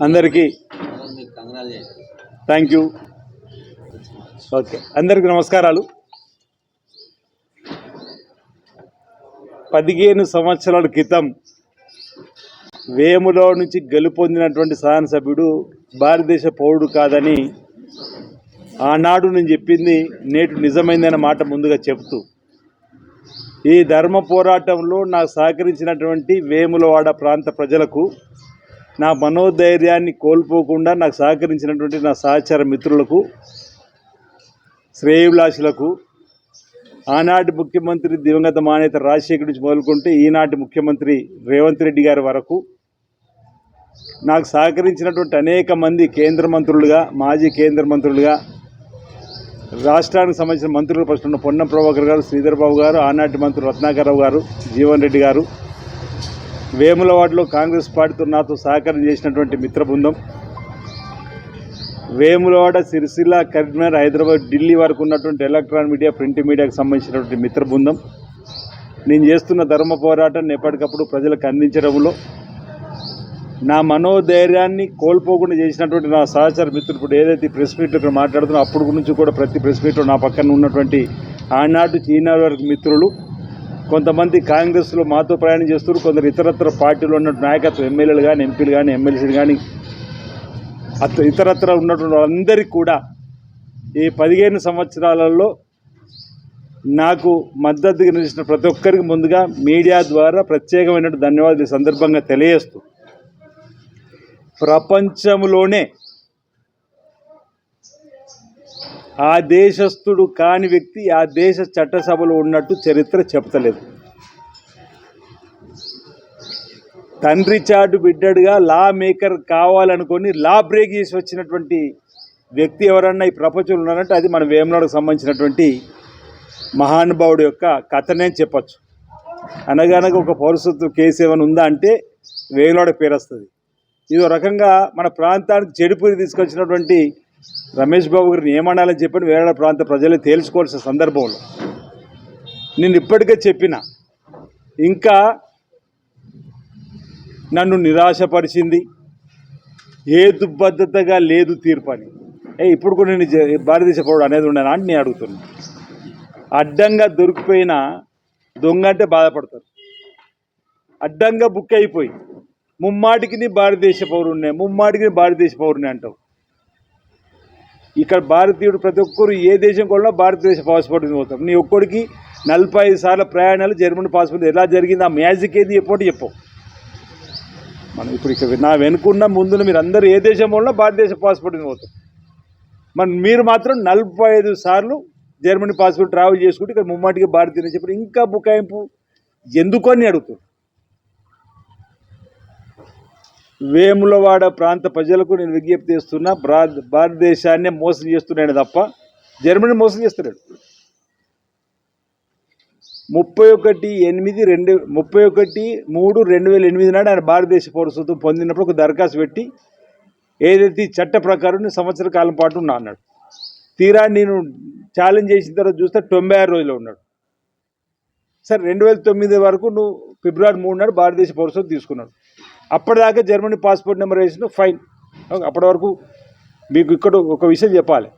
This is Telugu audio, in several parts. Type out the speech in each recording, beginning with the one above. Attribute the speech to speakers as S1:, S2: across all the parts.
S1: అందరికీ థ్యాంక్ యూ. ఓకే అందరికీ నమస్కారాలు. పదిహేను సంవత్సరాల క్రితం వేములో నుంచి గెలుపొందినటువంటి శాసనసభ్యుడు భారతదేశ పౌరుడు కాదని ఆనాడు నేను చెప్పింది నేటి నిజమైందన్న మాట ముందుగా చెప్తూ ఈ ధర్మ పోరాటంలో నాకు సహకరించినటువంటి వేములవాడ ప్రాంత ప్రజలకు నా మనోధైర్యాన్ని కోల్పోకుండా నాకు సహకరించినటువంటి నా సహచర మిత్రులకు శ్రేయభిలాషులకు ఆనాటి ముఖ్యమంత్రి దివంగత మానేత రాజశేఖర్ నుంచి మొదలుకుంటే ఈనాటి ముఖ్యమంత్రి రేవంత్ రెడ్డి గారి వరకు నాకు సహకరించినటువంటి అనేక మంది కేంద్ర మంత్రులుగా మాజీ కేంద్ర మంత్రులుగా రాష్ట్రానికి సంబంధించిన మంత్రులు ప్రశ్న పొన్నం ప్రభాకర్ గారు శ్రీధర్ బాబు గారు ఆనాటి మంత్రి రత్నాకరరావు గారు జీవన్ రెడ్డి గారు వేములవాడలో కాంగ్రెస్ పార్టీతో నాతో సహకారం చేసినటువంటి మిత్ర బృందం. వేములవాడ సిరిసిల్ల కరీంనగర్ హైదరాబాద్ ఢిల్లీ వరకు ఉన్నటువంటి ఎలక్ట్రానిక్ మీడియా ప్రింట్ మీడియాకు సంబంధించినటువంటి మిత్ర బృందం. నేను చేస్తున్న ధర్మ పోరాటాన్ని ఎప్పటికప్పుడు ప్రజలకు అందించడంలో నా మనోధైర్యాన్ని కోల్పోకుండా చేసినటువంటి నా సహచర మిత్రుడు ఇప్పుడు ఏదైతే ప్రెస్ మీట్లో ఇక్కడ మాట్లాడుతున్నా అప్పుడు నుంచి కూడా ప్రతి ప్రెస్ మీట్లో నా పక్కన ఉన్నటువంటి ఆనాటి ఈనాడు వరకు మిత్రులు కొంతమంది కాంగ్రెస్లో మాతో ప్రయాణం చేస్తున్నారు కొందరు ఇతరత్ర పార్టీలో ఉన్న నాయకత్వం ఎమ్మెల్యేలు కానీ ఎంపీలు కానీ ఎమ్మెల్సీలు కానీ అత ఇతరత్ర ఉన్నటువంటి వాళ్ళందరికీ కూడా ఈ పదిహేను సంవత్సరాలలో నాకు మద్దతుగా నిలిచిన ప్రతి ఒక్కరికి ముందుగా మీడియా ద్వారా ప్రత్యేకమైన ధన్యవాదాలు ఈ సందర్భంగా తెలియజేస్తూ. ప్రపంచంలోనే ఆ దేశస్థుడు కాని వ్యక్తి ఆ దేశ చట్టసభలో ఉన్నట్టు చరిత్ర చెప్తలేదు. తండ్రి చాటు బిడ్డడుగా లా మేకర్ కావాలనుకొని లా బ్రేక్ చేసి వచ్చినటువంటి వ్యక్తి ఎవరన్నా ఈ ప్రపంచంలో ఉన్నారంటే అది మన వేమనాడుకు సంబంధించినటువంటి మహానుభావుడు యొక్క కథనే చెప్పచ్చు. అనగానగా ఒక పౌరసత్వ కేసు ఏమైనా ఉందా అంటే వేమనాడు పేరు వస్తుంది. ఇదో రకంగా మన ప్రాంతానికి చెడుపురి తీసుకొచ్చినటువంటి రమేష్ బాబు గారిని ఏమనాలని చెప్పని వేరే ప్రాంత ప్రజలు తేల్చుకోవాల్సిన సందర్భంలో నేను ఇప్పటికే చెప్పిన ఇంకా నన్ను నిరాశపరిచింది హేతుబద్ధతగా లేదు తీర్పు అని. ఏ ఇప్పుడు కూడా నేను భారతదేశ పౌరుడు అనేది ఉండను అని నేను అడుగుతున్నా. అడ్డంగా దొరికిపోయిన దొంగ అంటే బాధపడతారు. అడ్డంగా బుక్ అయిపోయి ముమ్మాటికి భారతదేశ పౌరుణ్ణే ముమ్మాటికి భారతదేశ పౌరుణ్ణి అంటావు. ఇక్కడ భారతీయుడు ప్రతి ఒక్కరు ఏ దేశం కూడా భారతదేశ పాస్పోర్ట్ పోతాం. నీ ఒక్కడికి నలభై ఐదు సార్ల ప్రయాణాలు జర్మనీ పాస్పోర్ట్ ఎలా జరిగింది? ఆ మ్యాజిక్ ఏది చెప్పండి చెప్పు. మనం ఇప్పుడు ఇక్కడ నా వెనుకున్న ముందున మీరు అందరూ ఏ దేశం వల్ల భారతదేశ పాస్పోర్ట్ పోతాం. మరి మీరు మాత్రం నలభై ఐదు సార్లు జర్మనీ పాస్పోర్ట్ ట్రావెల్ చేసుకుంటే ఇక్కడ ముమ్మాటికి భారతీయుని చెప్పి ఇంకా బుకాయింపు ఎందుకు అని అడుగుతారు వేములవాడ ప్రాంత ప్రజలకు నేను విజ్ఞప్తి చేస్తున్నా భారత భారతదేశాన్ని మోసం చేస్తున్నాడు తప్ప జర్మనీ మోసం చేస్తున్నాడు ముప్పై ఒకటి ఎనిమిది రెండు ముప్పై ఒకటి మూడు రెండు వేల ఎనిమిది నాడు ఆయన భారతదేశ పౌరసత్వం పొందినప్పుడు ఒక దరఖాస్తు పెట్టి ఏదైతే చట్ట ప్రకారం సంవత్సర కాలం పాటు ఉన్నా అన్నాడు. తీరా నేను ఛాలెంజ్ చేసిన తర్వాత చూస్తే తొంభై ఆరు రోజులు ఉన్నాడు. సార్ రెండు వేల తొమ్మిది వరకు నువ్వు ఫిబ్రవరి మూడు నాడు భారతదేశ పౌరసత్వం తీసుకున్నాడు. అప్పటిదాకా జర్మనీ పాస్పోర్ట్ నెంబర్ వేసిన ఫైన్. అప్పటి వరకు మీకు ఇక్కడ ఒక విషయం చెప్పాలి.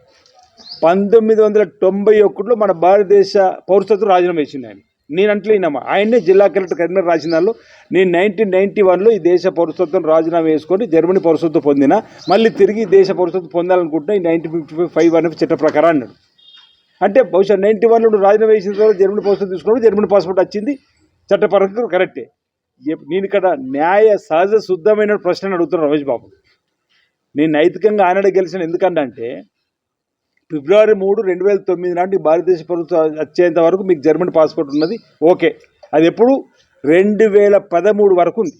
S1: పంతొమ్మిది వందల తొంభై ఒకటిలో మన భారతదేశ పౌరసత్వం రాజీనామా వేసింది ఆయన. నేను అంటలేనమ్మా ఆయనే జిల్లా కలెక్టర్ కరీంనగర్ రాసిన దానిలో. నేను నైన్టీన్ నైన్టీ వన్లో ఈ దేశ పౌరసత్వం రాజీనామా వేసుకొని జర్మనీ పౌరసత్వం పొందిన మళ్ళీ తిరిగి దేశ పౌరసత్వం పొందాలనుకుంటున్నా ఈ నైన్టీన్ ఫిఫ్టీ ఫైవ్ అనే చట్ట ప్రకారం అన్నాడు. అంటే బహుశా నైన్టీ వన్లో రాజీనామా వేసిన తర్వాత జర్మనీ పౌరసత్వం తీసుకున్నప్పుడు జర్మనీ పాస్పోర్ట్ వచ్చింది చట్టపరంగా కరెక్టే. నేను ఇక్కడ న్యాయ సహజ శుద్ధమైన ప్రశ్న అడుగుతున్నాను రమేష్ బాబు. నేను నైతికంగా ఆనాడే గెలిచిన ఎందుకంటే ఫిబ్రవరి మూడు రెండు వేల తొమ్మిది నాటి భారతదేశ ప్రభుత్వం వచ్చేంత వరకు మీకు జర్మనీ పాస్పోర్ట్ ఉన్నది. ఓకే. అది ఎప్పుడు? రెండు వేల పదమూడు వరకు ఉంది.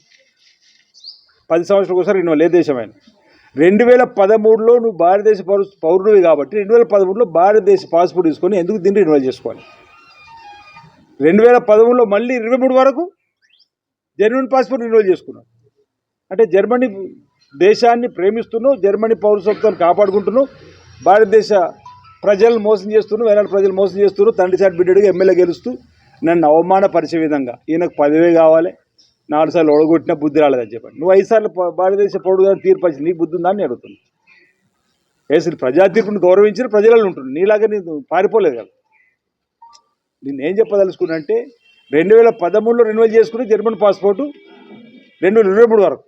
S1: పది సంవత్సరాలు ఒకసారి రెన్యువల్ లే దేశమైన. రెండు వేల పదమూడులో నువ్వు భారతదేశ పౌరు పౌరుడివి కాబట్టి రెండు వేల పదమూడులో భారతదేశ పాస్పోర్ట్ తీసుకొని ఎందుకు దీన్ని రెన్యువల్ చేసుకోవాలి? రెండు వేల పదమూడులో మళ్ళీ ఇరవై మూడు వరకు? జర్మనీ పాస్పోర్ట్ రెన్యువల్ చేసుకున్నావు అంటే జర్మనీ దేశాన్ని ప్రేమిస్తున్నావు జర్మనీ పౌరసత్వాన్ని కాపాడుకుంటున్నావు భారతదేశ ప్రజలను మోసం చేస్తున్నావు వేలాది ప్రజలు మోసం చేస్తున్నావు తండ్రి చాటి బిడ్డడిగా ఎమ్మెల్యే గెలుస్తూ నన్ను అవమానపరిచే విధంగా. ఈయనకు పదవే కావాలి నాలుగు సార్లు ఒడగొట్టిన బుద్ధి రాలేదని చెప్పండి. నువ్వు ఐదు సార్లు భారతదేశ పౌరుడుగా తీర్పు వచ్చింది నీకు బుద్ధి ఉందా అని అడుగుతుంది వేసిన ప్రజా తీర్పును గౌరవించిన ప్రజలలో ఉంటుంది నీలాగా నేను పారిపోలేదు కదా. నేను ఏం చెప్పదలుచుకున్నా అంటే రెండు వేల పదమూడులో రెన్యువల్ చేసుకుని జర్మన్ పాస్పోర్టు రెండు వేల ఇరవై మూడు వరకు.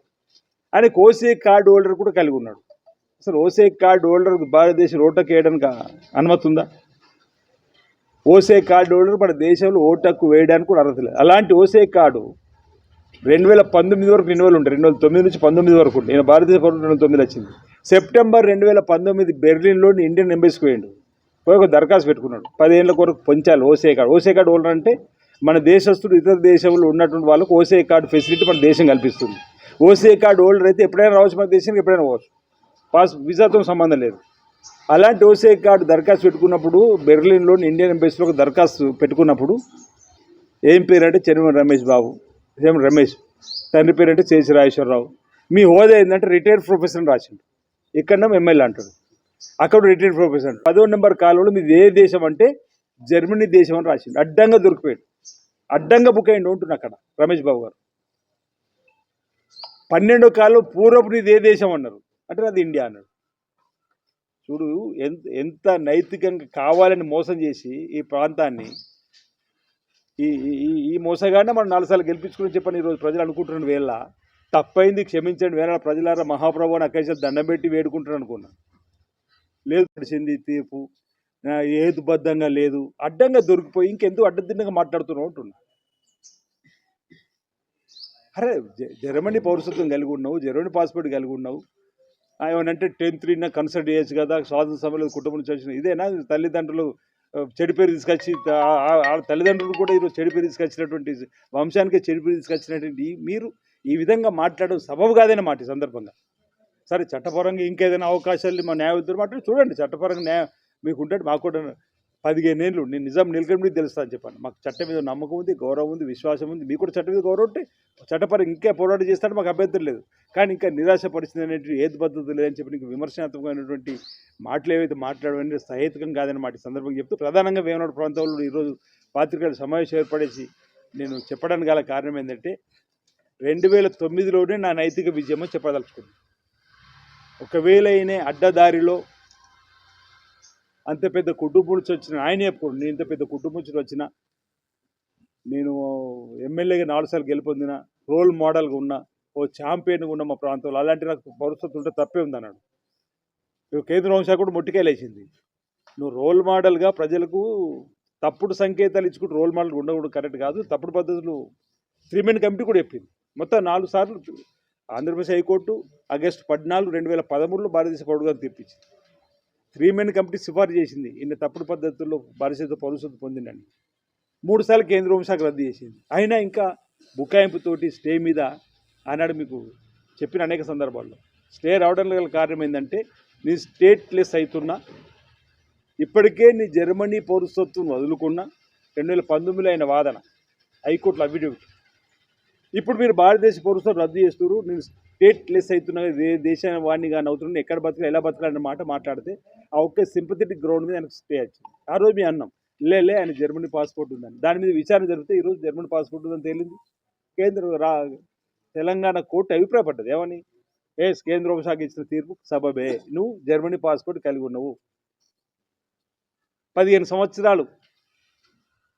S1: ఆయనకు ఓసీ కార్డు హోల్డర్ కూడా కలిగి ఉన్నాడు. అసలు ఓసే కార్డు హోల్డర్ భారతదేశం ఓటకు వేయడానికి అనుమతి ఉందా? ఓసే కార్డు హోల్డర్ మన దేశంలో ఓటకు వేయడానికి కూడా అర్హత లేదు. అలాంటి ఓసే కార్డు రెండు వేల పంతొమ్మిది వరకు రెన్యువల్ ఉంటాయి రెండు వేల తొమ్మిది నుంచి పంతొమ్మిది వరకు ఉంటాయి నేను భారతదేశ పౌరుడు రెండు తొమ్మిది వచ్చింది. సెప్టెంబర్ రెండు వేల పంతొమ్మిది బెర్లిన్లోని ఇండియన్ ఎంబసీకి పోయిండు. పోయి ఒక దరఖాస్తు పెట్టుకున్నాడు. పదిహేనుల కొరకు పొంచాలి ఓసే కార్డు ఓసే కార్డు హోల్డర్ అంటే మన దేశస్తుడు ఇతర దేశంలో ఉన్నటువంటి వాళ్ళకు ఓసీఐ కార్డు ఫెసిలిటీ మన దేశం కల్పిస్తుంది. ఓసీఐ కార్డు హోల్డర్ అయితే ఎప్పుడైనా రావచ్చు మన దేశానికి ఎప్పుడైనా పోవచ్చు. పాస్ వీసాతో సంబంధం లేదు. అలాంటి ఓసీఐ కార్డు దరఖాస్తు పెట్టుకున్నప్పుడు బెర్లిన్లోని ఇండియన్ ఎంబసీలో ఒక దరఖాస్తు పెట్టుకున్నప్పుడు ఏం పేరు అంటే రమేష్ బాబు చెరుమల రమేష్ తండ్రి పేరు అంటే చేసి రాజేశ్వరరావు. మీ హోదా ఏంటంటే రిటైర్డ్ ప్రొఫెసర్ అని రాసిండు. ఇక్కడ ఎమ్మెల్యే అంటాడు అక్కడ రిటైర్డ్ ప్రొఫెసర్. పదో నెంబర్ కాలంలో మీది ఏ దేశం అంటే జర్మనీ దేశం అని రాసిండు. అడ్డంగా దొరికిపోయాడు. అడ్డంగా బుక్ అయ్యిండు ఉంటున్నా అక్కడ రమేష్ బాబు గారు. పన్నెండో కాలం పూర్వపు నీది ఏ దేశం అన్నారు? అంటే అది ఇండియా అన్నాడు. చూడు ఎంత ఎంత నైతికంగా కావాలని మోసం చేసి ఈ ప్రాంతాన్ని ఈ ఈ- ఈ మోసగానే మనం నాలుగు సార్లు గెలిపించుకుని చెప్పని ఈరోజు ప్రజలు అనుకుంటున్న వేళ. తప్పైంది క్షమించండి వేళ ప్రజలారా మహాప్రభు అని అక్కడి దండం పెట్టి వేడుకుంటారు అనుకున్నా. లేదు తెలిసింది తీర్పు. ఆ, లేదు అడ్డంగా దొరికిపోయి ఇంకెందుకు అడ్డదిడ్డంగా మాట్లాడుతున్నావు అంటున్నా. అరే జ- జర్మనీ పౌరసత్వం కలిగి ఉన్నావు జర్మనీ పాస్పోర్ట్ కలిగి ఉన్నావు. ఆ, ఏమనంటే టెన్త్ రీనా కన్సల్ట్ చేయొచ్చు కదా స్వాతంత్ర సమయంలో కుటుంబం నుంచి వచ్చిన ఇదేనా? తల్లిదండ్రులు ఆ, చెడు పేరు తీసుకొచ్చి ఆ- తల్లిదండ్రులు కూడా ఈరోజు చెడు పేరు తీసుకొచ్చినటువంటి వంశానికి చెడు పేరు తీసుకొచ్చినటువంటి మీరు ఈ విధంగా మాట్లాడడం సబబు కాదనే మాట ఈ సందర్భంగా. సరే చట్టపరంగా ఇంకేదైనా అవకాశాలు మా న్యాయవంతులు మాట్లాడి చూడండి చట్టపరంగా న్యాయం మీకు ఉంటాడు మాకు కూడా పదిహేను ఏళ్ళు నేను నిజం నిలకడ తెలుస్తా అని చెప్పాను. మాకు చట్టం మీద నమ్మకం ఉంది గౌరవం ఉంది విశ్వాసం ఉంది. మీకు కూడా చట్టం మీద గౌరవం ఉంటే చట్టపరంగా ఇంకా పోరాటం చేస్తాడు మాకు అభ్యంతరం లేదు. కానీ ఇంకా నిరాశపరిచింది అనేటువంటి ఏది పద్ధతి లేదని చెప్పి నీకు విమర్శనాత్మకమైనటువంటి మాటలు ఏవైతే మాట్లాడవని సహేతుకం కాదని మాట సందర్భం సందర్భంగా చెప్తూ ప్రధానంగా వేమనాడు ప్రాంతంలో ఈరోజు పాత్రికేయుల సమావేశం ఏర్పడేసి నేను చెప్పడానికి గల కారణం ఏంటంటే రెండు వేల తొమ్మిదిలోనే నా నైతిక విజయం అని చెప్పదలుచుకున్నాను. ఒకవేళ అయిన అడ్డదారిలో అంత పెద్ద కుటుంబం నుంచి వచ్చిన ఆయన చెప్పుకోండి. నేను ఇంత పెద్ద కుటుంబం నుంచి వచ్చిన నేను ఎమ్మెల్యేగా నాలుగు సార్లు గెలుపొందిన రోల్ మోడల్గా ఉన్న ఓ ఛాంపియన్గా ఉన్న మా ప్రాంతంలో అలాంటి నాకు భవిష్యత్తు ఉంటే తప్పే ఉంది అన్నాడు కేంద్ర హోంశాఖ కూడా ముట్టికేలేసింది నువ్వు రోల్ మోడల్గా ప్రజలకు తప్పుడు సంకేతాలు ఇచ్చుకుంటూ రోల్ మోడల్ ఉండకూడదు కరెక్ట్ కాదు. తప్పుడు పద్ధతులు త్రీ మెన్ కమిటీ కూడా చెప్పింది. మొత్తం నాలుగు సార్లు ఆంధ్రప్రదేశ్ హైకోర్టు ఆగస్టు పద్నాలుగు రెండు వేల పదమూడులో భారతదేశ పౌరుడుగా తీర్పించింది త్రీ మెన్ కమిటీ సిఫార్సు చేసింది. ఇన్ని తప్పుడు పద్ధతుల్లో భారతదేశ పౌరసత్వం పొందిండని. మూడుసార్లు కేంద్ర హోంశాఖ రద్దు చేసింది. అయినా ఇంకా బుకాయింపుతోటి స్టే మీద ఆనాడు మీకు చెప్పిన అనేక సందర్భాల్లో. స్టే రావడం గల కారణం ఏంటంటే నీ స్టేట్లెస్ అవుతున్నా ఇప్పటికే నీ జర్మనీ పౌరసత్వం వదులుకున్న రెండు వేల పంతొమ్మిదిలో అయిన వాదన హైకోర్టులో అఫిడవిట్. ఇప్పుడు మీరు భారతదేశ పౌరసత్వం రద్దు చేస్తున్నారు నేను స్టేట్ లెస్ అవుతున్నా ఏ దేశాన్ని వాడిని కానీ అవుతున్నాను ఎక్కడ బతకాలి ఎలా బతకాలనే మాట మాట్లాడితే ఆ ఒక్క సింపథెటిక్ గ్రౌండ్ మీద ఆయనకు స్టే వచ్చింది ఆ రోజు మీ అన్నం. లేలే ఆయన జర్మనీ పాస్పోర్ట్ ఉందని. దాని మీద విచారణ జరిగితే ఈరోజు జర్మనీ పాస్పోర్ట్ ఉందని తేలింది. కేంద్ర రా తెలంగాణ కోర్టు అభిప్రాయపడ్డది. ఏమని? ఏ కేంద్ర హోంశాఖ ఇచ్చిన తీర్పు సబబే. నువ్వు జర్మనీ పాస్పోర్ట్ కలిగి ఉన్నావు. పదిహేను సంవత్సరాలు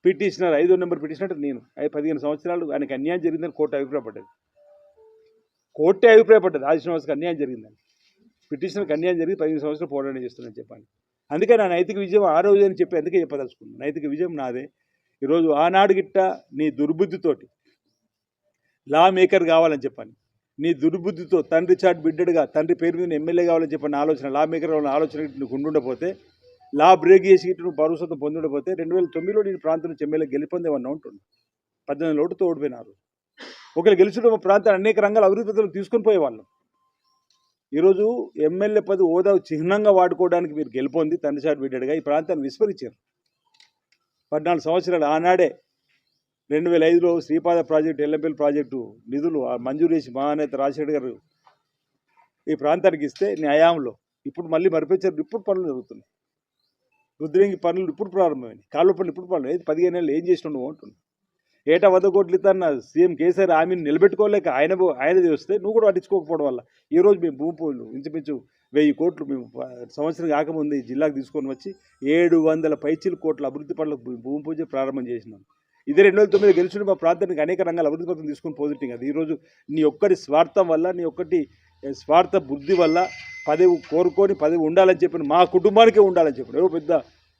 S1: పిటిషనర్ ఐదో నెంబర్ పిటిషనర్ నేను. పదిహేను సంవత్సరాలు ఆయనకు అన్యాయం జరిగిందని కోర్టు అభిప్రాయపడ్డది. కోర్టే అభిప్రాయపడ్డది. ఆది శ్రీనివాస్కి అన్యాయం జరిగిందని. పిటిషన్కి అన్యాయం జరిగి పదిహేను సంవత్సరాలు పోరాటం చేస్తున్నాను చెప్పాను అందుకే నా నైతిక విజయం ఆ రోజు అని చెప్పి అందుకే చెప్పదలుచుకున్నాను నైతిక విజయం నాదే. ఈరోజు ఆనాడు గిట్ట నీ దుర్బుద్ధితోటి లా మేకర్ కావాలని చెప్పాను నీ దుర్బుద్ధితో తండ్రి చాట్ బిడ్డడుగా తండ్రి పేరు మీద ఎమ్మెల్యే కావాలని చెప్పిన ఆలోచన లా మేకర్ కావాలని ఆలోచన నువ్వు ఉండుండపోతే లా బ్రేక్ చేసి ఇటు నువ్వు పరుసత్వం పొందుండపోతే రెండు వేల తొమ్మిదిలో నేను ప్రాంతం నుంచి ఎమ్మెల్యే గెలిపొందేమన్నా ఉంటుంది పద్దెనిమిది లోటుతో ఓడిపోయినారు ఒకరు గెలిచిన మా ప్రాంతాన్ని అనేక రంగాల అభివృద్ధిలో తీసుకొని పోయేవాళ్ళం. ఈరోజు ఎమ్మెల్యే పది హోదా చిహ్నంగా వాడుకోవడానికి మీరు గెలుపొంది తండ్రి బిడ్డగా ఈ ప్రాంతాన్ని విస్మరించారు. పద్నాలుగు సంవత్సరాలు ఆనాడే రెండు వేల ఐదులో శ్రీపాద ప్రాజెక్టు ఎల్లంపల్లి ప్రాజెక్టు నిధులు మంజూరు చేసి మహానేత రాజశేఖర్ గారు ఈ ప్రాంతానికి ఇస్తే న్యాయంలో ఇప్పుడు మళ్ళీ మరిపించారు ఇప్పుడు పనులు జరుగుతున్నాయి. రుద్రంగి పనులు ఇప్పుడు ప్రారంభమైంది కాలువ పనులు ఇప్పుడు పనులు పదిహేను నెలలు ఏం చేసినావు నువ్వు ఏటా వంద కోట్లు ఇస్తాన్న సీఎం కేసీఆర్ హామీని నిలబెట్టుకోలేక ఆయన ఆయనది వస్తే నువ్వు కూడా పట్టించుకోకపోవడం వల్ల. ఈరోజు మేము భూమి పూలు ఇంచుమించు వెయ్యి కోట్లు మేము సంవత్సరం కాకముందు ఈ జిల్లాకు తీసుకొని వచ్చి ఏడు వందల పైచీల కోట్ల అభివృద్ధి పనులకు భూమి పూజ ప్రారంభం చేసినాం. ఇది రెండు వేల తొమ్మిది గెలిచిన మా ప్రాంతానికి అనేక రంగాల అభివృద్ధి పథకం తీసుకొని పోతుంటాం అది. ఈరోజు నీ ఒక్కటి స్వార్థం వల్ల నీ ఒక్కటి స్వార్థ బుద్ధి వల్ల పదవి కోరుకొని పదవి ఉండాలని చెప్పిన మా కుటుంబానికే ఉండాలని చెప్పిన. ఏదో పెద్ద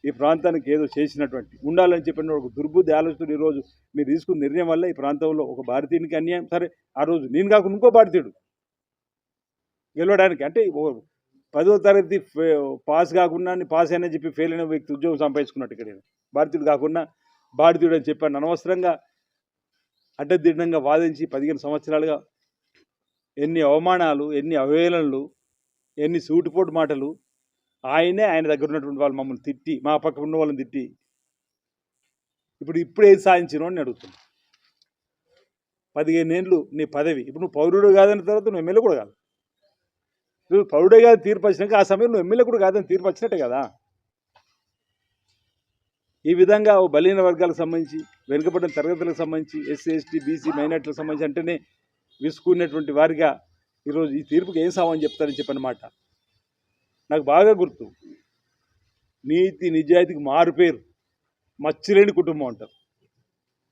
S1: ఈ ప్రాంతానికి ఏదో చేసినటువంటి ఉండాలని చెప్పిన ఒక దుర్బుద్ధి ఆలోచన ఈరోజు మీరు తీసుకున్న నిర్ణయం వల్ల ఈ ప్రాంతంలో ఒక భారతీయునికి అన్యాయం. సరే ఆ రోజు నేను కాకుండా ఇంకో భారతీయుడు గెలవడానికి అంటే పదో తరగతి పాస్ కాకుండా పాస్ అయినా చెప్పి ఫెయిల్ అయిన వ్యక్తి ఉద్యోగం సంపాదించుకున్నట్టు ఇక్కడ భారతీయుడు కాకుండా భారతీయుడు అని చెప్పాను అనవసరంగా అడ్డదిడ్డంగా వాదించి పదిహేను సంవత్సరాలుగా ఎన్ని అవమానాలు ఎన్ని అవహేళనలు ఎన్ని సూటిపోటు మాటలు ఆయనే ఆయన దగ్గర ఉన్నటువంటి వాళ్ళు మమ్మల్ని తిట్టి మా పక్క ఉన్న వాళ్ళని తిట్టి ఇప్పుడు ఇప్పుడు ఏది సాధించినో అని అడుగుతున్నా. పదిహేను ఏళ్ళు నీ పదవి. ఇప్పుడు నువ్వు పౌరుడు కాదన్న తర్వాత నువ్వు ఎమ్మెల్యే కూడా కాదు. నువ్వు పౌరుడే కాదు తీర్పు వచ్చినాక ఆ సమయంలో నువ్వు ఎమ్మెల్యే కూడా కాదని తీర్పు వచ్చినట్టే కదా. ఈ విధంగా ఓ బలహీన వర్గాలకు సంబంధించి వెనుకబడిన తరగతులకు సంబంధించి ఎస్సీ ఎస్టీ బీసీ మైనార్టీలకు సంబంధించి అంటేనే విసుకునేటువంటి వారిగా ఈరోజు ఈ తీర్పుకి ఏం సామని చెప్తారని చెప్పనమాట నాకు బాగా గుర్తు. నీతి నిజాయితీకి మారుపేరు మచ్చలేని మచ్చిలేని కుటుంబం అంటారు.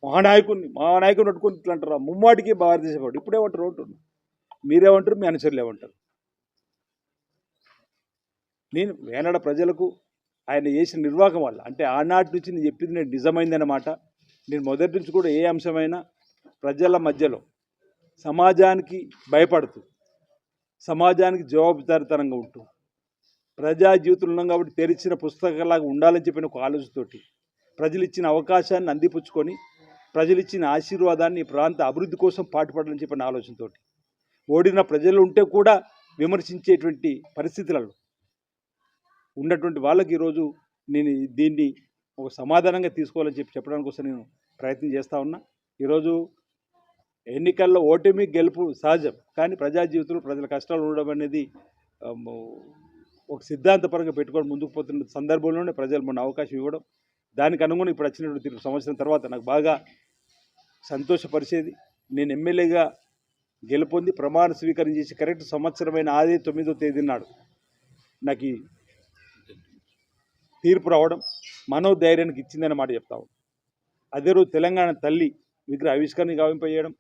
S1: మహానాయకుడిని మహానాయకుడిని పట్టుకుని ఇట్లా అంటారు. ముమ్మాటికి భారతదేశం వాడు ఇప్పుడేమంటారు అంటున్నా మీరేమంటారు? మీ అనుచరులు ఏమంటారు? నేను వేనాడ ప్రజలకు ఆయన చేసిన నిర్వాహకం వల్ల అంటే ఆనాటి నుంచి నేను చెప్పింది నేను నిజమైందన్నమాట. నేను మొదటి నుంచి కూడా ఏ అంశమైనా ప్రజల మధ్యలో సమాజానికి భయపడుతూ సమాజానికి జవాబుదారితనంగా ఉంటూ ప్రజా జీవితంలో ఉన్నాం కాబట్టి తెరిచిన పుస్తకాలాగా ఉండాలని చెప్పిన ఒక ఆలోచనతోటి ప్రజలు ఇచ్చిన అవకాశాన్ని అందిపుచ్చుకొని ప్రజలు ఇచ్చిన ఆశీర్వాదాన్ని ప్రాంత అభివృద్ధి కోసం పాటుపడాలని చెప్పిన ఆలోచనతోటి ఓడిన ప్రజలు ఉంటే కూడా విమర్శించేటువంటి పరిస్థితులలో ఉన్నటువంటి వాళ్ళకి ఈరోజు నేను దీన్ని ఒక సమాధానంగా తీసుకోవాలని చెప్పి చెప్పడానికి కోసం నేను ప్రయత్నం చేస్తూ ఉన్నా. ఈరోజు ఎన్నికల్లో ఓటమి గెలుపు సహజం. కానీ ప్రజా జీవితంలో ప్రజల కష్టాలు ఉండడం అనేది ఒక సిద్ధాంతపరంగా పెట్టుకొని ముందుకు పోతున్న సందర్భంలోనే ప్రజలు మన అవకాశం ఇవ్వడం దానికి అనుగుణంగా ఇప్పుడు వచ్చినటువంటి తీర్పు సంవత్సరం తర్వాత నాకు బాగా సంతోషపరిచేది. నేను ఎమ్మెల్యేగా గెలుపొంది ప్రమాణ స్వీకారం చేసి కరెక్ట్ సంవత్సరమైన ఆది తొమ్మిదో తేదీ నాడు నాకు ఈ తీర్పు రావడం మనోధైర్యానికి ఇచ్చిందనే మాట చెప్తాము అదే రోజు తెలంగాణ తల్లి విగ్రహ ఆవిష్కరణ గావింపజేయడం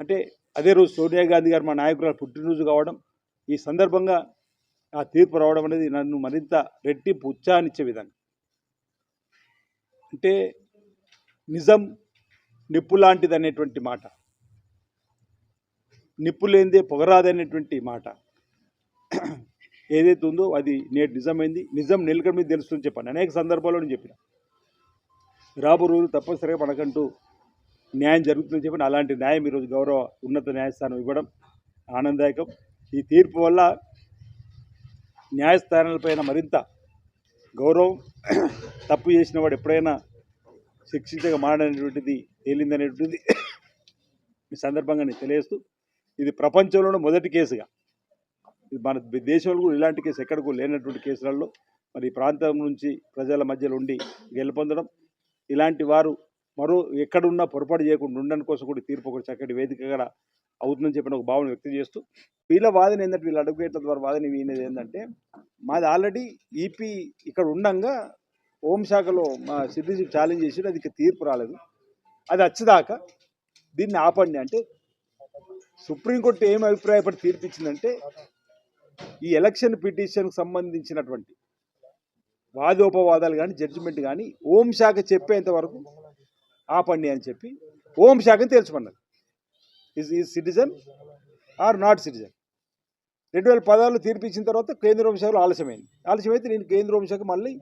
S1: అంటే అదే రోజు సోనియా గాంధీ గారు మా నాయకురాలు పుట్టినరోజు కావడం ఈ సందర్భంగా ఆ తీర్పు రావడం అనేది నన్ను మరింత రెట్టింపు ఉత్సాహాన్నిచ్చే విధంగా. అంటే నిజం నిప్పు లాంటిది అనేటువంటి మాట. నిప్పు లేనిదే పొగరాదనేటువంటి మాట. ఏదైతే ఉందో అది నేటి నిజమైంది. నిజం నిలకడ మీద తెలుస్తుందని చెప్పాను. అనేక సందర్భాల్లో నేను చెప్పిన. రాబో రోజు తప్పనిసరిగా మనకంటూ న్యాయం జరుగుతుందని చెప్పిన. అలాంటి న్యాయం ఈరోజు గౌరవ ఉన్నత న్యాయస్థానం ఇవ్వడం ఆనందదాయకం. ఈ తీర్పు వల్ల న్యాయస్థానాలపైన మరింత గౌరవం తప్పు చేసిన వాడు ఎప్పుడైనా శిక్షించక మారనేటువంటిది తేలిందనేటువంటిది ఈ సందర్భంగా నేను తెలియజేస్తూ ఇది ప్రపంచంలోనే మొదటి కేసుగా. ఇది మన దేశంలో కూడా ఇలాంటి కేసు ఎక్కడికో లేనటువంటి కేసులలో మరి ఈ ప్రాంతం నుంచి ప్రజల మధ్యలో ఉండి గెలుపొందడం ఇలాంటి వారు మరో ఎక్కడున్నా పొరపాటు చేయకుండా ఉండడం కోసం కూడా తీర్పు ఒక చక్కటి వేదికగా అవుతుందని చెప్పిన ఒక భావన వ్యక్తం చేస్తూ వీళ్ళ వాదన ఏంటంటే వీళ్ళ అడ్వకేట్ల ద్వారా వాదన వీనేది ఏంటంటే మాది ఆల్రెడీ ఈపీ ఇక్కడ ఉండంగా హోంశాఖలో మా సిద్ధిజీ ఛాలెంజ్ చేసి అది తీర్పు రాలేదు. అది వచ్చేదాకా దీన్ని ఆపండి అంటే సుప్రీంకోర్టు ఏం అభిప్రాయపడి తీర్పిచ్చిందంటే ఈ ఎలక్షన్ పిటిషన్కి సంబంధించినటువంటి వాదోపవాదాలు కానీ జడ్జిమెంట్ కానీ హోంశాఖ చెప్పేంత వరకు ఆపండి అని చెప్పి హోంశాఖని తేల్చమన్నది is he citizen or not citizen రెండు వేల పదాలు తీర్పించిన తర్వాత కేంద్ర హోంశాఖలో ఆలస్యమైంది. ఆలస్యమైతే నేను కేంద్ర హోంశాఖ మళ్ళీ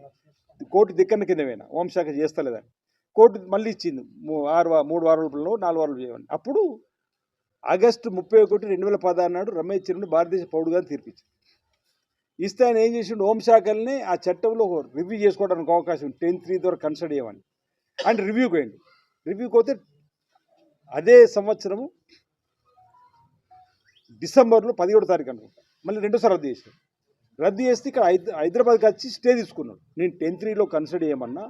S1: కోర్టు దిక్కన కింద పోయినా హోంశాఖ చేస్తలేదని కోర్టు మళ్ళీ ఇచ్చింది. ఆరు మూడు వారాలలో నాలుగు వారాలు చేయమని. అప్పుడు ఆగస్టు ముప్పై ఒకటి రెండు వేల పదహారు నాడు రమేష్ చిరుని భారతదేశ పౌరుడుగా తీర్పిచ్చింది. ఇస్తే ఆయన ఏం చేసిండు? హోంశాఖల్ని ఆ చట్టంలో రివ్యూ చేసుకోవడానికి అవకాశం టెన్ త్రీ ద్వారా కన్సిడర్ చేయమని. అండ్ రివ్యూకి పోయింది రివ్యూకి పోతే అదే సంవత్సరము డిసెంబర్లో పదిహేడు తారీఖు అనుకుంటా. మళ్ళీ రెండోసారి రద్దు చేశారు. రద్దు చేస్తే ఇక్కడ హైదరాబాద్కి వచ్చి స్టే తీసుకున్నాడు. నేను టెన్ త్రీలో కన్సిడర్ చేయమన్నా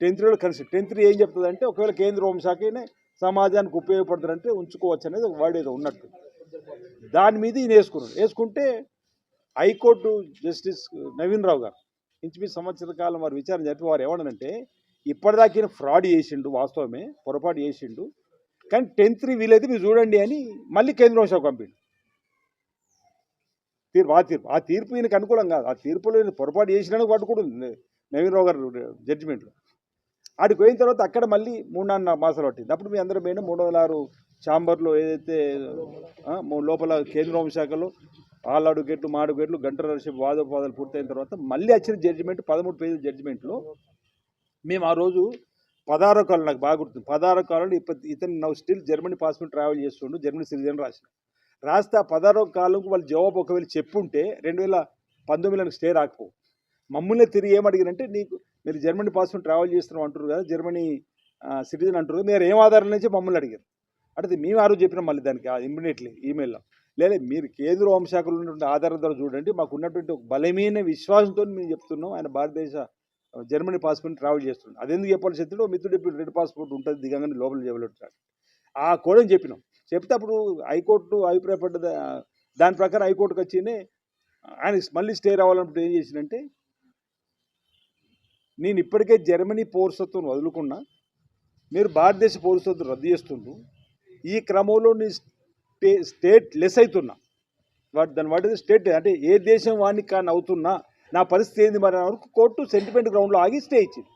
S1: టెన్త్ త్రీలో కన్సిడర్ టెన్త్ త్రీ ఏం చెప్తుందంటే ఒకవేళ కేంద్ర హోంశాఖనే సమాజానికి ఉపయోగపడుతుందంటే ఉంచుకోవచ్చు అనేది ఒక వర్డ్ ఏదో ఉన్నట్టు. దాని మీద ఈయన వేసుకున్నాడు. వేసుకుంటే హైకోర్టు జస్టిస్ నవీన్ రావు గారు ఇంచుమించు సంవత్సర కాలం వారు విచారణ జరిపి వారు ఏమన్నారంటే ఇప్పటిదాకా ఈయన ఫ్రాడ్ చేసిండు వాస్తవమే పొరపాటు చేసిండు. కానీ టెన్త్ త్రీ వీలైతే మీరు చూడండి అని మళ్ళీ కేంద్ర హోంశాఖ పంపిండు. తీర్పు ఆ తీర్పు ఆ తీర్పు ఈయనకు అనుకూలం కాదు. ఆ తీర్పులో ఈయన పొరపాటు చేసినాను పట్టుకుంటుంది కూడా ఉంది నవీన్ రావు గారు జడ్జిమెంట్లో ఆడికి పోయిన తర్వాత అక్కడ మళ్ళీ మూడు నాలుగు మాసాలు పట్టింది. అప్పుడు మీ అందరం పోయినా మూడు వందల ఆరు ఛాంబర్లో ఏదైతే లోపల కేంద్ర హోంశాఖలో ఆల్ అడుగేట్లు మా అడుగేట్లు గంటల వర్షం వాదోపాదాలు పూర్తయిన తర్వాత మళ్ళీ వచ్చిన జడ్జిమెంట్ పదమూడు పేజీల జడ్జిమెంట్లో మేము ఆ రోజు పదహారో కాలం నాకు బాగా గుర్తుంది. పదహారో కాలంలో ఇప్పటి ఇతను now still Germany passport travel చేస్తుండు జర్మనీ సిటిజన్ రాసిన. రాస్తే ఆ పదహారో కాలంకు వాళ్ళు జవాబు ఒకవేళ చెప్పుంటే రెండు వేల పంతొమ్మిదిలో స్టే రాకపో. మమ్మల్ని తిరిగి ఏమడిగినంటే నీకు మీరు జర్మనీ పాస్పోర్ట్ ట్రావెల్ చేస్తున్నాం అంటారు కదా జర్మనీ సిటిజన్ అంటారు మీరు ఏం ఆధారం నుంచి మమ్మల్ని అడిగారు? అంటే మేము ఆ రోజు చెప్పినాం మళ్ళీ దానికి ఇమ్మీడియట్లీ ఈమెయిల్లో. లేదా మీరు కేంద్ర హోంశాఖలో ఉన్నటువంటి ఆధారం ద్వారా చూడండి మాకు ఉన్నటువంటి ఒక బలమైన విశ్వాసంతో మేము చెప్తున్నాం ఆయన భారతదేశ జర్మనీ పాస్పోర్ట్ ట్రావెల్ చేస్తున్నాం అదెందుకు చెప్పాల్సి చెప్తాడు మిత్రుడు ఇప్పుడు రెడ్ పాస్పోర్ట్ ఉంటుంది దిగంగానే లోపల చేయబడుతాడు ఆ కోడని చెప్పినాం. చెప్తే అప్పుడు హైకోర్టు అభిప్రాయపడ్డ దాని ప్రకారం హైకోర్టుకి వచ్చినే ఆయన మళ్ళీ స్టే రావాలన్నప్పుడు ఏం చేసిందంటే నేను ఇప్పటికే జర్మనీ పౌరసత్వం వదులుకున్నా మీరు భారతదేశ పౌరసత్వం రద్దు చేస్తుండ్రు. ఈ క్రమంలో నీ స్టే స్టేట్ లెస్ అవుతున్నా వాటి దాని వాటి స్టేట్ అంటే ఏ దేశం వాడిని కానీ అవుతున్నా నా పరిస్థితి ఏంది మరి వరకు కోర్టు సెంటిమెంట్ గ్రౌండ్లో ఆగి స్టే ఇచ్చింది.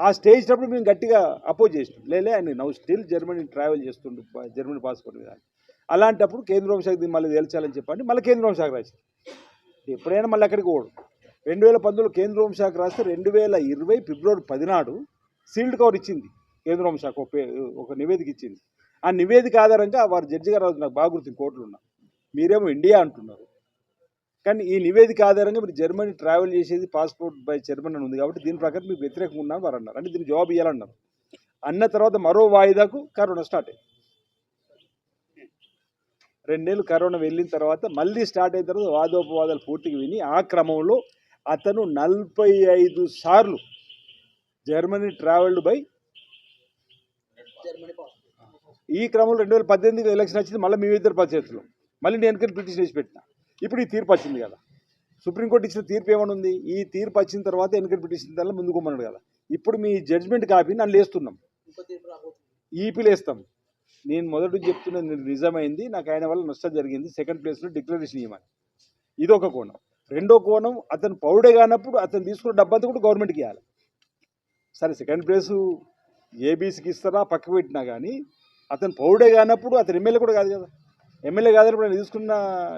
S1: ఆ స్టేజ్ అప్పుడు మేము గట్టిగా అపోజ్ చేసినాం. లేలే ఆయన నవ్వు స్టిల్ జర్మనీ ట్రావెల్ చేస్తుండు జర్మనీ పాస్పోర్ట్ మీద. అలాంటప్పుడు కేంద్ర హోంశాఖ దీన్ని మళ్ళీ తేల్చాలని చెప్పండి మళ్ళీ కేంద్ర హోంశాఖ రాసింది. ఎప్పుడైనా మళ్ళీ అక్కడికి పోడు. రెండు వేల పంతొమ్మిదిలో కేంద్ర హోంశాఖ రాస్తే రెండు వేల ఇరవై ఫిబ్రవరి పదినాడు సీల్డ్ కవర్ ఇచ్చింది కేంద్ర హోంశాఖ ఒక పే- ఒక నివేదిక ఇచ్చింది. ఆ నివేదిక ఆధారంగా వారు జడ్జి గారు నాకు బాగా గుర్తుంది కోర్టులో ఉన్నా. మీరేమో ఇండియా అంటున్నారు. కానీ ఈ నివేదిక ఆధారంగా మీరు జర్మనీ ట్రావెల్ చేసేది పాస్పోర్ట్ బై జర్మనీ ఉంది కాబట్టి దీని ప్రకారం మీకు వ్యతిరేకంగా ఉన్నారు వారు అన్నారు. అంటే దీనికి జవాబు ఇవ్వాలన్నారు అన్న తర్వాత మరో వాయిదాకు కరోనా స్టార్ట్ అయింది. రెండేళ్ళు కరోనా వెళ్ళిన తర్వాత మళ్ళీ స్టార్ట్ అయిన తర్వాత వాదోపవాదాలు పూర్తిగా విని ఆ క్రమంలో అతను నలభై ఐదు సార్లు జర్మనీ ట్రావెల్డ్ బై ఈ క్రమంలో రెండు వేల పద్దెనిమిది ఎలక్షన్ వచ్చింది. మళ్ళీ మీ ఇద్దరు పంచాయతీలో మళ్ళీ నేను వెనకని పిటిషన్ వేసి పెట్టిన. ఇప్పుడు ఈ తీర్పు వచ్చింది కదా. సుప్రీంకోర్టు ఇచ్చిన తీర్పు ఏమని ఉంది ఈ తీర్పు వచ్చిన తర్వాత వెనకని పిటిషన్ దానిలో ముందుకు పోమన్నాడు కదా. ఇప్పుడు మీ జడ్జ్మెంట్ కాపీ నన్ను లేస్తున్నాం. ఈపీలు వేస్తాం నేను మొదటి చెప్తున్నది నిజమైంది నాకు ఆయన వల్ల నష్టం జరిగింది సెకండ్ ప్లేస్లో డిక్లరేషన్ ఇవ్వమని. ఇది ఒక కోణం. రెండో కోణం అతను పౌరుడే కానప్పుడు అతను తీసుకున్న డబ్బంతా కూడా గవర్నమెంట్కి ఇవ్వాలి. సరే సెకండ్ ప్లేసు ఏబీసీకి ఇస్తారా పక్కకు పెట్టినా కానీ అతను పౌరుడే కానప్పుడు అతను ఎమ్మెల్యే కూడా కాదు కదా. ఎమ్మెల్యే కాదన్నప్పుడు నేను తీసుకున్న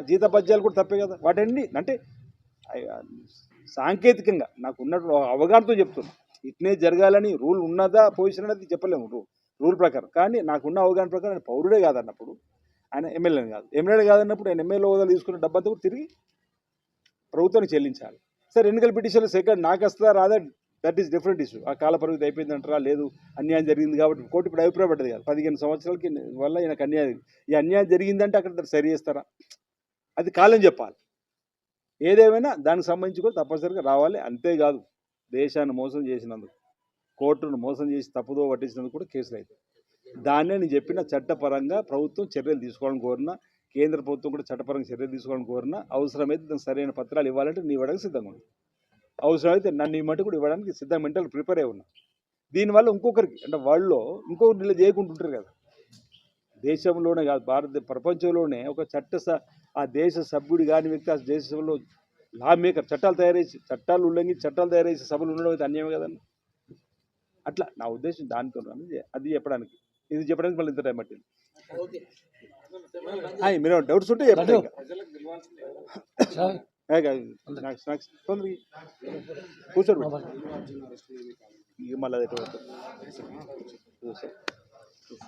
S1: జీత పద్యాలు కూడా తప్పే కదా. వాటండి అంటే సాంకేతికంగా నాకు ఉన్నట్టు అవగాహనతో చెప్తున్నా. ఇట్నే జరగాలని రూల్ ఉన్నదా పొజిషన్ అనేది చెప్పలేము రూ రూల్ ప్రకారం. కానీ నాకున్న అవగాహన ప్రకారం ఆయన పౌరుడే కాదన్నప్పుడు ఆయన ఎమ్మెల్యేని కాదు. ఎమ్మెల్యే కాదన్నప్పుడు ఆయన ఎమ్మెల్యే హోదాలు తీసుకున్న డబ్బంతా కూడా తిరిగి ప్రభుత్వానికి చెల్లించాలి. సరే ఎన్నికల పిటిషన్లో సెకండ్ నాకు వస్తుందా రాదా? దట్ ఈస్ డిఫరెంట్ ఇష్యూ ఆ కాల పరిమితి అయిపోయింది అంటారా లేదు. అన్యాయం జరిగింది కాబట్టి కోర్టు ఇప్పుడు అభిప్రాయపడ్డది కదా. పదిహేను సంవత్సరాలకి వల్ల ఈయనకు అన్యాయం. ఈ అన్యాయం జరిగిందంటే అక్కడ సరి చేస్తారా? అది కాలం చెప్పాలి. ఏదేమైనా దానికి సంబంధించి కూడా తప్పనిసరిగా రావాలి. అంతేకాదు దేశాన్ని మోసం చేసినందుకు కోర్టును మోసం చేసి తప్పుదో పట్టించినందుకు కూడా కేసులు అవుతాయి దాన్నే నేను చెప్పిన చట్టపరంగా ప్రభుత్వం చర్యలు తీసుకోవాలని కోరినా కేంద్ర ప్రభుత్వం కూడా చట్టపరంగా చర్యలు తీసుకోవాలని కోరినా అవసరమైతే దానికి సరైన పత్రాలు ఇవ్వాలంటే నీ ఇవ్వడానికి సిద్ధంగా ఉంది అవసరమైతే నన్ను ఈ మటు కూడా ఇవ్వడానికి సిద్ధంగా మెంటల్ ప్రిపేర్ అయి ఉన్నా. దీనివల్ల ఇంకొకరికి అంటే వాళ్ళలో ఇంకొకటి ఇలా చేయకుండా ఉంటారు కదా. దేశంలోనే కాదు భారత ప్రపంచంలోనే ఒక చట్ట స- ఆ దేశ సభ్యుడు కాని వ్యక్తి ఆ దేశంలో లా మేకర్ చట్టాలు తయారు చేసి చట్టాలు ఉల్లంఘించి చట్టాలు తయారు చేసి సభలు ఉండడం అయితే అన్యాయం కదండి. అట్లా నా ఉద్దేశం దానితో అది చెప్పడానికి. ఇది చెప్పడానికి మళ్ళీ ఇంత టైం పట్టింది. మీరు డౌట్స్ ఉంటే చెప్పండి స్నాక్స్ తొందరగా ఇయ్యి. కూర్చోండి మళ్ళీ అది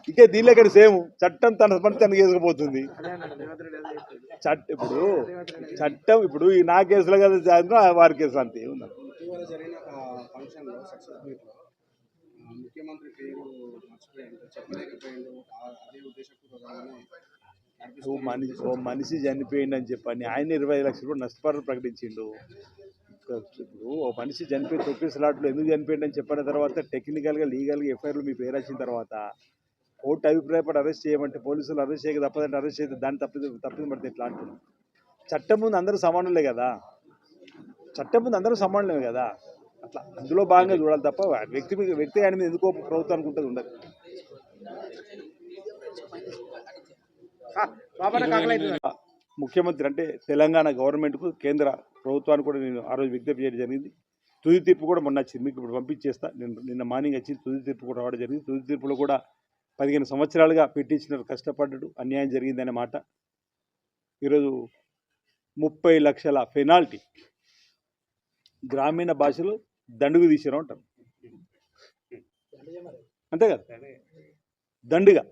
S1: ఇంకే దీనిలో ఇక్కడ సేమ్? చట్టం తన పని తనకి చేసుకుపోతుంది. చట్ట ఇప్పుడు చట్టం ఇప్పుడు ఈ నా కేసులో కదా సాయంత్రం వారి కేసు అంతే ఉందా.
S2: ముఖ్యమంత్రి పేరు అదే ఉద్దేశపూర్వకంగానే
S1: ఓ మనిషి ఓ మనిషి చనిపోయింది అని చెప్పని ఆయన ఇరవై లక్షలు కూడా నష్టపరిహారం ప్రకటించిండు. ఇప్పుడు ఓ మనిషి చనిపోయి తొక్కి స్లాట్లో ఎందుకు చనిపోయిందని చెప్పిన తర్వాత టెక్నికల్గా లీగల్గా ఎఫ్ఐఆర్లు మీ పేరు వచ్చిన తర్వాత కోర్టు అభిప్రాయపడి అరెస్ట్ చేయమంటే పోలీసులు అరెస్ట్ చేయక తప్పదంటే అరెస్ట్ చేస్తే దాన్ని తప్పి తప్పింది పడితే ఎట్లా అంటుంది చట్టం ముందు అందరూ సమానులే కదా? చట్టం ముందు అందరూ సమానులే కదా? అట్లా అందులో భాగంగా చూడాలి తప్ప వ్యక్తి మీద వ్యక్తి ఆయన మీద ఎందుకో ప్రభుత్వానికి ఉంటుంది ఉండదు. ముఖ్యమంత్రి అంటే తెలంగాణ గవర్నమెంట్కు కేంద్ర ప్రభుత్వానికి కూడా నేను ఆ రోజు విజ్ఞప్తి చేయడం జరిగింది. తుది తీర్పు కూడా మొన్న వచ్చింది. మీకు ఇప్పుడు పంపించేస్తా. నేను నిన్న మార్నింగ్ వచ్చింది. తుది తీర్పు కూడా రావడం జరిగింది. తుది తీర్పులో కూడా పదిహేను సంవత్సరాలుగా పెట్టించినారు కష్టపడ్డాడు. అన్యాయం జరిగిందనే మాట. ఈరోజు ముప్పై లక్షల పెనాల్టీ గ్రామీణ భాషలో దండుగు తీసినా ఉంటారు అంతే కదా? దండుగా.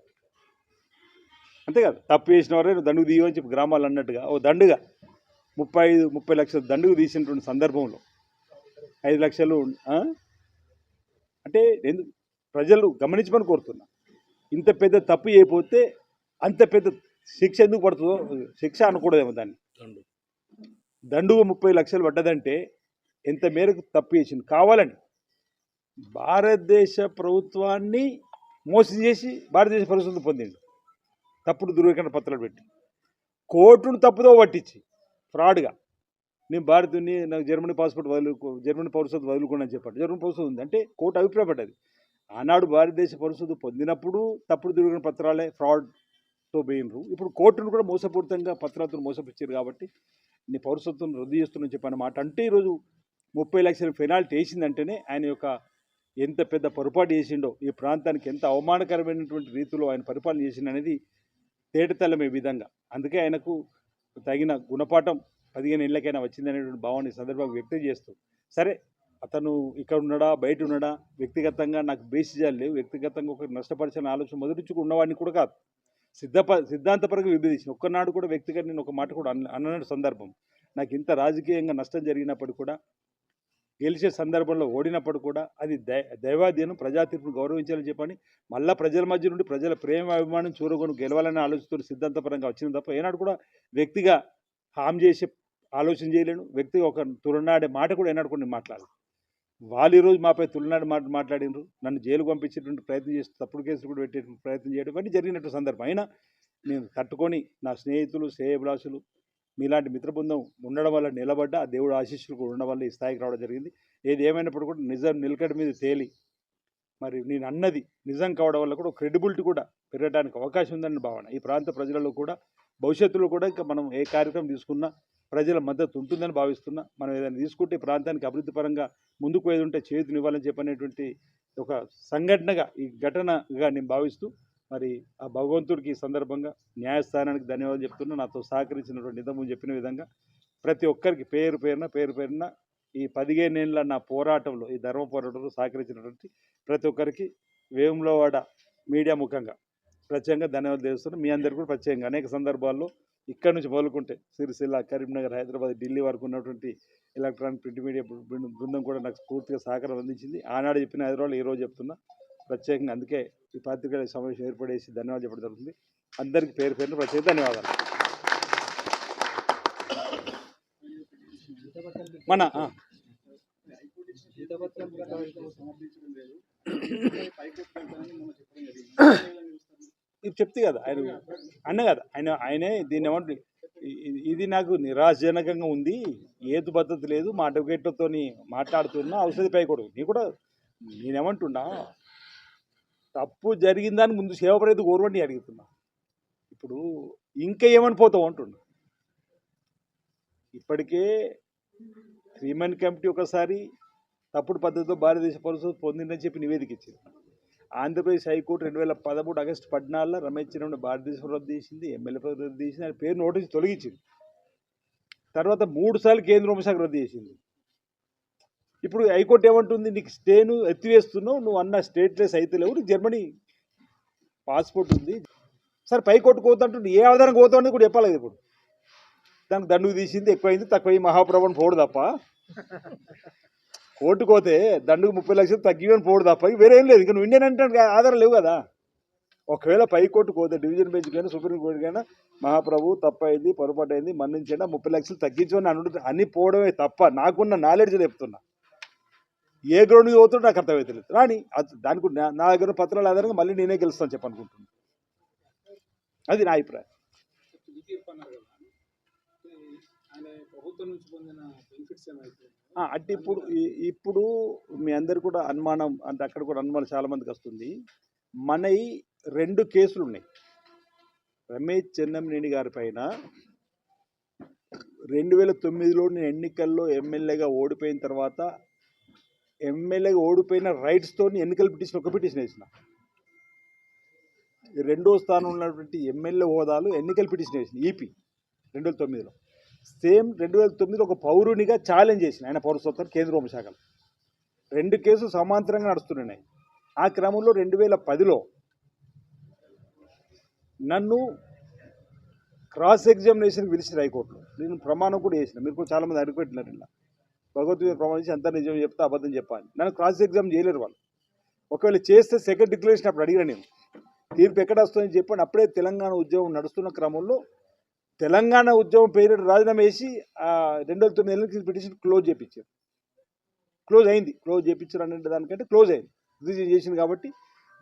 S1: అంతే కదా. తప్పు చేసిన వారే దండుగు తీయమని చెప్పి గ్రామాలు అన్నట్టుగా ఓ దండుగా. ముప్పై ఐదు ముప్పై లక్షల దండుగు తీసినటువంటి సందర్భంలో ఐదు లక్షలు? అంటే ఎందుకు ప్రజలు గమనించమని కోరుతున్నా. ఇంత పెద్ద తప్పు చేయకపోతే అంత పెద్ద శిక్ష ఎందుకు పడుతుందో శిక్ష అనకూడదేమో దాన్ని. దండుగు ముప్పై లక్షలు పడ్డదంటే ఎంత మేరకు తప్పు చేసింది? కావాలని భారతదేశ ప్రభుత్వాన్ని మోసం చేసి భారతదేశ ప్రభుత్వం పొందిండు. తప్పుడు ధృవీకరణ పత్రాలు పెట్టి. కోర్టును తప్పుదో పట్టించి. ఫ్రాడ్గా. నేను భారత్ని నాకు జర్మనీ పాస్పోర్ట్ వదులు జర్మనీ పౌరసత్వం వదులుకోండి అని చెప్పాడు. జర్మనీ పౌరసత్వం ఉంది. అంటే కోర్టు అభిప్రాయపడ్డది. ఆనాడు భారతదేశ పౌరసత్వం పొందినప్పుడు తప్పుడు ధృవీకరణ పత్రాలే ఫ్రాడ్తో పోయినరు. ఇప్పుడు కోర్టును కూడా మోసపూరితంగా పత్రాలతో మోసపించారు కాబట్టి నీ పౌరసత్వం రద్దు చేస్తున్నా చెప్పిన మాట. అంటే ఈరోజు ముప్పై లక్షల పెనాల్టీ వేసిందంటేనే ఆయన యొక్క ఎంత పెద్ద పొరపాటు చేసిండో ఈ ప్రాంతానికి ఎంత అవమానకరమైనటువంటి రీతిలో ఆయన పరిపాలన చేసిండనేది అనేది తేటతెల్లమే విధంగా. అందుకే ఆయనకు తగిన గుణపాఠం పదిహేను ఏళ్ళకైనా వచ్చిందనేటువంటి భావాన్ని సందర్భంగా వ్యక్తం చేస్తూ సరే అతను ఇక్కడ ఉన్నాడా బయట ఉన్నాడా వ్యక్తిగతంగా నాకు బేసిజాలు లేవు వ్యక్తిగతంగా ఒక నష్టపరిచిన ఆలోచన మొదటి ఉన్నవాడిని కూడా కాదు. సిద్ధప సిద్ధాంతపరంగా విభేదించిన ఒక్కనాడు కూడా వ్యక్తిగత నేను ఒక మాట కూడా అన్న అన్న సందర్భం. నాకు ఇంత రాజకీయంగా నష్టం జరిగినప్పటికీ కూడా గెలిచే సందర్భంలో ఓడినప్పుడు కూడా అది దై దైవాధీనం ప్రజా తీర్పును గౌరవించాలని చెప్పని మళ్ళా ప్రజల మధ్య నుండి ప్రజల ప్రేమ అభిమానం చూరగొని గెలవాలని ఆలోచిస్తున్న సిద్ధాంతపరంగా వచ్చింది తప్ప ఏనాడు కూడా వ్యక్తిగా హామ్ చేసే ఆలోచన చేయలేను. వ్యక్తిగా ఒక తులనాడే మాట కూడా ఏనాడు కూడా నేను మాట్లాడలేదు వాళ్ళు ఈరోజు మాపై తులనాడు మాట మాట్లాడినారు. నన్ను జైలు పంపించేటువంటి ప్రయత్నం చేసి తప్పుడు కేసులు కూడా పెట్టేటువంటి ప్రయత్నం చేయడం ఇవన్నీ జరిగినట్టు సందర్భం. అయినా నేను తట్టుకొని నా స్నేహితులు శ్రేయభిలాషులు మీలాంటి మిత్ర బృందం ఉండడం వల్ల నిలబడ్డ ఆ దేవుడు ఆశీస్సులు కూడా ఉండడం వల్ల ఈ స్థాయికి రావడం జరిగింది. ఏది ఏమైనప్పుడు కూడా నిజం నిలకడ మీద తేలి మరి నేను అన్నది నిజం కావడం వల్ల కూడా క్రెడిబిలిటీ కూడా పెరగడానికి అవకాశం ఉందని భావన. ఈ ప్రాంత ప్రజలలో కూడా భవిష్యత్తులో కూడా ఇంకా మనం ఏ కార్యక్రమం తీసుకున్నా ప్రజల మద్దతు ఉంటుందని భావిస్తున్నా మనం ఏదైనా తీసుకుంటే ఈ ప్రాంతానికి అభివృద్ధి పరంగా ముందుకు ఏది ఉంటే చేతునివ్వాలని చెప్పనేటువంటి ఒక సంఘటనగా ఈ ఘటనగా నేను భావిస్తూ మరి ఆ భగవంతుడికి ఈ సందర్భంగా న్యాయస్థానానికి ధన్యవాదాలు చెప్తున్నా. నాతో సహకరించినటువంటి ఇంతకుముందు చెప్పిన విధంగా ప్రతి ఒక్కరికి పేరు పేరున పేరు పేరున ఈ పదిహేనేళ్ళ నా పోరాటంలో ఈ ధర్మ పోరాటంలో సహకరించినటువంటి ప్రతి ఒక్కరికి వేములవాడ మీడియా ముఖంగా ప్రత్యేకంగా ధన్యవాదాలు తెలుస్తున్నాను మీ అందరికీ కూడా ప్రత్యేకంగా అనేక సందర్భాల్లో ఇక్కడ నుంచి మొదలుకుంటే సిరిసిల్ల కరీంనగర్ హైదరాబాద్ ఢిల్లీ వరకు ఉన్నటువంటి ఎలక్ట్రానిక్ ప్రింట్ మీడియా బృందం కూడా నాకు పూర్తిగా సహకారం అందించింది. ఆనాడు చెప్పిన హైదరాబాద్ ఈ రోజు చెప్తున్నా. ప్రత్యేకంగా అందుకే ఈ పాత్రికేయుల సమావేశం ఏర్పడేసి ధన్యవాదాలు చెప్పడం జరుగుతుంది. అందరికీ పేరు పేరున ప్రత్యేక ధన్యవాదాలు. మన ఇది చెప్తే కదా ఆయన అన్న కదా ఆయన ఆయనే దీన్ని ఏమంటు ఇది నాకు నిరాశజనకంగా ఉంది ఏది పద్ధతి లేదు మా అడ్వకేట్లతో మాట్లాడుతున్నా ఔషధి పై కూడా నీ కూడా నేనేమంటున్నా తప్పు జరిగిందని ముందు సేవ ప్రతి కోరవండి అడుగుతున్నా. ఇప్పుడు ఇంకా ఏమని పోతావు అంటున్నా ఇప్పటికే హ్యూమన్ కమిటీ ఒకసారి తప్పుడు పద్ధతితో భారతదేశ పౌరసత్వం పొందిందని చెప్పి నివేదిక ఇచ్చింది. ఆంధ్రప్రదేశ్ హైకోర్టు రెండు వేల పదమూడు ఆగస్టు పద్నాలుగులో రమేష్ చిన్న భారతదేశం రద్దు చేసింది ఎమ్మెల్యే రద్దు చేసింది ఆయన పేరు నోటీసు తొలగించింది. తర్వాత మూడు సార్లు కేంద్ర హోంశాఖ రద్దు చేసింది. ఇప్పుడు హైకోర్టు ఏమంటుంది? నీకు స్టేను ఎత్తివేస్తున్నావు నువ్వు అన్న స్టేట్లెస్ అయితే లేవు నీకు జర్మనీ పాస్పోర్ట్ ఉంది. సరే పై కోర్టు పోతుంటుంది ఏ ఆధారం పోతావు కూడా చెప్పాలి ఇప్పుడు. దానికి దండుకు తీసింది ఎక్కువైంది తక్కువ మహాప్రభుని పోడు తప్ప. కోర్టుకు పోతే దండుకు ముప్పై లక్షలు తగ్గివని పోడు తప్ప వేరే ఏం లేదు ఇంకా నువ్వు ఇండియన్ అంటే ఆధారం లేవు కదా. ఒకవేళ పైకోర్టు పోతే డివిజన్ బెంచ్ కానీ సుప్రీం కోర్టు కానీ మహాప్రభు తప్పైంది పొరపాటు అయింది మన్నించండి ముప్పై లక్షలు తగ్గించమని అని అని పోవడమే తప్ప నాకున్న నాలెడ్జ్ చెప్తున్నా. ఏ గ్రౌండ్ మీద పోతుందో నాకు అర్థమవుతలేదు రాని అది దానికి నా- నా దగ్గర పత్రాలు ఆధారంగా మళ్ళీ నేనే గెలుస్తాను చెప్పనుకుంటున్నాను అది నా అభిప్రాయం.
S3: అంటే
S1: ఇప్పుడు ఇప్పుడు మీ అందరు కూడా అనుమానం అంటే అక్కడ కూడా అనుమానం చాలా మందికి వస్తుంది. మనవి రెండు కేసులు ఉన్నాయి. రమేష్ చెన్నంనేని గారి పైన రెండు వేల తొమ్మిదిలో నేను ఎన్నికల్లో ఎమ్మెల్యేగా ఓడిపోయిన తర్వాత ఎమ్మెల్యేగా ఓడిపోయిన రైట్స్తో ఎన్నికల పిటిషన్ ఒక పిటిషన్ వేసిన. రెండో స్థానంలో ఉన్నటువంటి ఎమ్మెల్యే హోదాలు ఎన్నికల పిటిషన్ వేసిన ఈపీ రెండు వేల తొమ్మిదిలో. సేమ్ రెండు వేల తొమ్మిది ఒక పౌరునిగా ఛాలెంజ్ చేసిన ఆయన పౌరసత్వం కేంద్ర హోంశాఖలో. రెండు కేసులు సమాంతరంగా నడుస్తున్నాయి. ఆ క్రమంలో రెండు వేల పదిలో నన్ను క్రాస్ ఎగ్జామినేషన్ పిలిచిన హైకోర్టులో. నేను ప్రమాణం కూడా చేసిన. మీరు కూడా చాలామంది అడిగిపెట్టినారు ఇలా. భగవద్గీత ప్రమాణించి అంతా నిజం చెప్తే అబద్ధం చెప్పాలి. నన్ను క్రాస్ ఎగ్జామ్ చేయలేరు వాళ్ళు. ఒకవేళ చేస్తే సెకండ్ డిక్లరేషన్ అప్పుడు అడిగిన నేను. తీర్పు ఎక్కడ వస్తుందని చెప్పాను. అప్పుడే తెలంగాణ ఉద్యమం నడుస్తున్న క్రమంలో తెలంగాణ ఉద్యమం పేరు రాజీనామా వేసి రెండు వేల తొమ్మిది నెలలకి పిటిషన్ క్లోజ్ చేయించారు క్లోజ్ అయింది. క్లోజ్ చేయించారు అంటే దానికంటే క్లోజ్ అయింది. రిజిస్ట్రేషన్ చేసింది కాబట్టి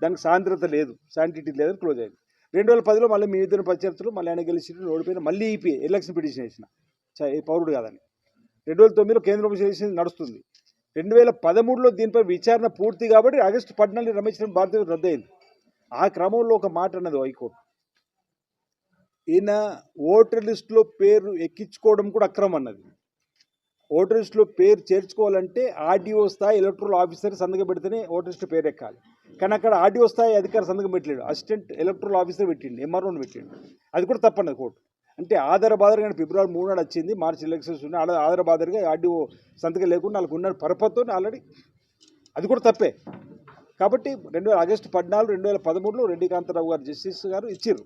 S1: దానికి సాంద్రత లేదు. శాంటిటీ లేదని క్లోజ్ అయింది. రెండు వేల పదిలో మళ్ళీ మీ ఇద్దరు పరిచర్చలు మళ్ళీ ఆయన గెలిచి ఓడిపోయిన మళ్ళీ ఈపీ ఎలక్షన్ పిటిషన్ వేసిన చ- ఈ పౌరుడు కాదని. రెండు వేల తొమ్మిదిలో కేంద్ర చేసింది నడుస్తుంది. రెండు వేల పదమూడులో దీనిపై విచారణ పూర్తి కాబట్టి ఆగస్టు పద్నాలుగు రమేశ్వరం భారతీయ రద్దయింది. ఆ క్రమంలో ఒక మాట అన్నది హైకోర్టు. ఈయన ఓటర్ లిస్టులో పేరు ఎక్కించుకోవడం కూడా అక్రమం అన్నది. ఓటర్ లిస్టులో పేరు చేర్చుకోవాలంటే ఆర్డీఓ స్థాయి ఎలక్ట్రల్ ఆఫీసర్ సంతకం పెడితేనే ఓటర్ లిస్టు పేరు ఎక్కాలి. కానీ అక్కడ ఆర్డీఓ స్థాయి అధికారి సంతకం పెట్టలేడు. అసిస్టెంట్ ఎలక్ట్రల్ ఆఫీసర్ పెట్టిండు ఎంఆర్ఓని పెట్టిండు. అది కూడా తప్పన్నది కోర్టు. అంటే ఆధార బాధగా ఫిబ్రవరి మూడు నాడు వచ్చింది మార్చి ఎలక్షన్స్ ఉన్నాయి ఆడ ఆధార బాధగా ఆర్డీఓ సంతకం లేకుండా వాళ్ళకు ఉన్న పరపతో ఆల్రెడీ అది కూడా తప్పే. కాబట్టి రెండు వేల ఆగస్టు పద్నాలుగు రెండు వేల పదమూడులో రెడ్డి కాంతారావు గారు జస్టిస్ గారు ఇచ్చారు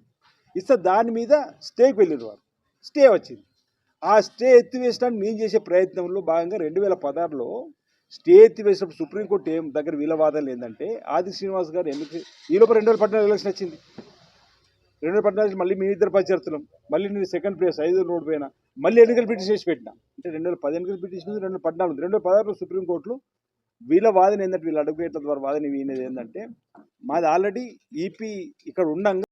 S1: ఇస్తే దాని మీద స్టేకి వెళ్ళారు వారు స్టే వచ్చింది. ఆ స్టే ఎత్తివేసడానికి నేను చేసే ప్రయత్నంలో భాగంగా రెండు వేల పదహారులో స్టే ఎత్తివేసినప్పుడు సుప్రీంకోర్టు ఏం దగ్గర వీళ్ళ వాదనలు ఏంటంటే ఆది శ్రీనివాస్ గారు ఎందుకు ఈలోపు రెండు వేల పద్నాలుగు ఎలక్షన్ వచ్చింది. రెండు వేల పద్నాలుగు మళ్ళీ మీ ఇద్దరు పరిచర్చలం మళ్ళీ నేను సెకండ్ ప్లేస్ ఐదు రోడ్ పోయినా. మళ్ళీ ఎన్నికలు పిటిషన్ చేసి పెట్టినా. అంటే రెండు వేల పది ఎన్నికలు పిటిషన్ ఉంది, రెండు వేల పద్నాలుగు ఉంది. రెండు వేల పదహారులో సుప్రీంకోర్టులో వీళ్ళ వాదన ఏంటంటే వీళ్ళ అడ్వకేట్ల ద్వారా వాదన వీనేది ఏంటంటే మాది ఆల్రెడీ ఈపీ ఇక్కడ ఉండంగా